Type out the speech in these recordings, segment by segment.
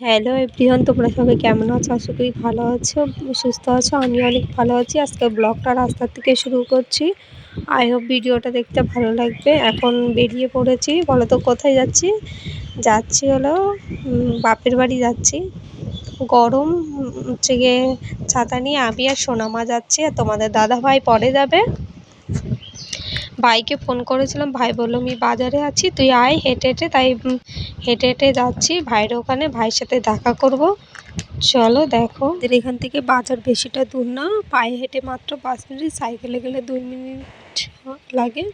Hello everyone তোমরা সবাই কেমন আছো? আশা করি ভালো আছো সুস্থ আছো আমি অনেক ভালো আছি। আজকে ব্লগটা রাস্তার থেকে শুরু করছি। আই হোপ ভিডিওটা দেখতে ভালো লাগবে। এখন বেরিয়ে পড়েছি। বলো তো, কোথায় যাচ্ছি? যাচ্ছি হলো বাপের বাড়ি যাচ্ছি। গরম, হচ্ছে গিয়ে ছাতা নিয়ে আমি আর সোনামা যাচ্ছি আর তোমাদের দাদা ভাই পরে যাবে। ভাইকে ফোন করেছিলাম, ভাই বলল, আমি বাজারে আছি, তুই আয়, হেঁটে হেঁটে, তাই হেঁটে হেঁটে যাচ্ছি, ভাইয়ের ওখানে, ভাইয়ের সাথে দেখা করব। চলো দেখো। এখান থেকে বাজার বেশিটা দূর না, পায়ে হেঁটে মাত্র পাঁচ মিনিট, সাইকেলে গেলে দুই মিনিট লাগে।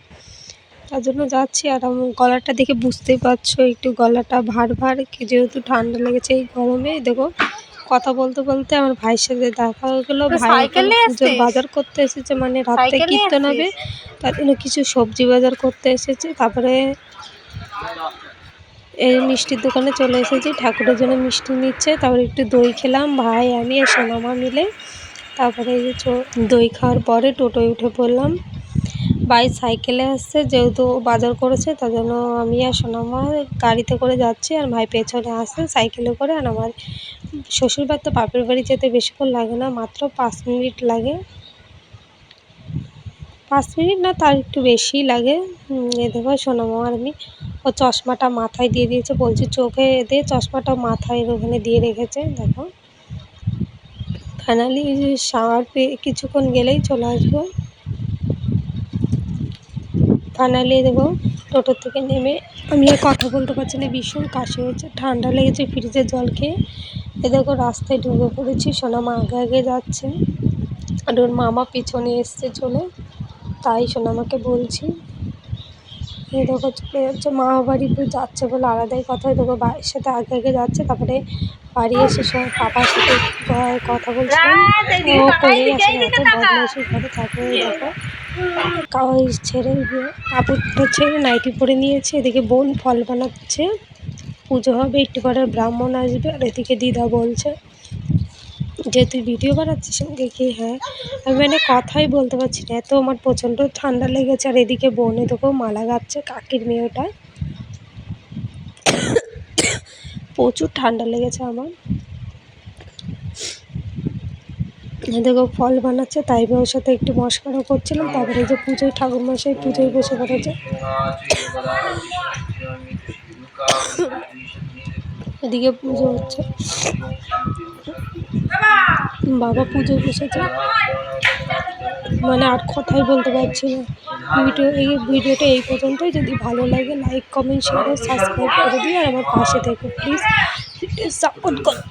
তার জন্য যাচ্ছি, আর গলাটা দেখে বুঝতেই পারছ, একটু গলাটা ভার ভার যেহেতু ঠান্ডা লেগেছে এই গরমে, দেখো। কথা বলতে বলতে আমার ভাইয়ের সাথে দেখা হয়ে গেলো ভাই বাজার করতে এসেছে মানে রাত্রে কীর্তন হবে। তার জন্য কিছু সবজি বাজার করতে এসেছে তারপরে এই মিষ্টির দোকানে চলে এসেছি। ঠাকুরের জন্য মিষ্টি নিচ্ছে তারপরে একটু দই খেলাম ভাই আমি আর সোনামা মিলে। তারপরে এই যে দই খাওয়ার পরে টোটোয় উঠে পড়লাম। ভাই সাইকেলে আসছে যেহেতু বাজার করেছে তার জন্য আমি আর সোনামা গাড়িতে করে যাচ্ছি আর ভাই পেছনে আসছে সাইকেলে করে আর আমার শ্বশুরবাড়ি তো বাপের বাড়ি যেতে বেশিক্ষণ লাগে না, মাত্র পাঁচ মিনিট লাগে। পাঁচ মিনিট না, তার একটু বেশিই লাগে। এ দেখো সোনামা আর আমি, ও চশমাটা মাথায় দিয়ে দিয়েছে, বলছে চোখে দিয়ে চশমাটা মাথায় ওখানে দিয়ে রেখেছে, দেখো। ফাইনালি শাওয়ার পেয়ে কিছুক্ষণ গেলেই চলে আসব। ফাইনালি দেখো টোটোর থেকে নেমে আমি আর কথা বলতে পারছি না, ভীষণ কাশি হয়েছে ঠান্ডা লেগেছে ফ্রিজের জল খেয়ে। এ দেখো রাস্তায় ঢুকে পড়েছি সোনামা আগে আগে যাচ্ছে। আর ওর মামা পিছনে এসছে চলে তাই সোনামাকে বলছি। এ দেখো চলে যাচ্ছে মামা বাড়ি যাচ্ছে বলে আলাদাই কথা। দেখো বাড়ির সাথে আগে আগে যাচ্ছে তারপরে বাড়ি এসে সব পাপার সাথে কথা বলছিলাম ও আসে এত ঘরে তারপরে দেখো। কাগজ ছেড়ে কাপড়টা ছেড়ে নাইটি পরে নিয়েছে এদিকে বোন ফল বানাচ্ছে। পুজো হবে, একটু পরে ব্রাহ্মণ আসবে আর এদিকে দিদা বলছে যে, তুই ভিডিও বানাচ্ছিস সঙ্গে কি? হ্যাঁ। আমি মানে কথাই বলতে পারছি না। এত আমার প্রচণ্ড ঠান্ডা লেগেছে আর এদিকে বোনে দেখো মালা গাচ্ছে কাকির মেয়েটা প্রচুর ঠান্ডা লেগেছে আমার। দেখো, ফল বানাচ্ছে, তাই ওর সাথে একটু মশকরা করছিলাম। তারপরে যে পুজোয় ঠাকুর মশাই পুজোয় বসে পড়েছে। এদিকে পুজো হচ্ছে। বাবা পুজো বসেছে। মানে আর কথাই বলতে পারছি না। ভিডিও, এই ভিডিওটা এই পর্যন্তই। যদি ভালো লাগে লাইক কমেন্ট শেয়ার সাবস্ক্রাইব করে দিই আর আমার পাশে থেকে প্লিজ সাপোর্ট করো।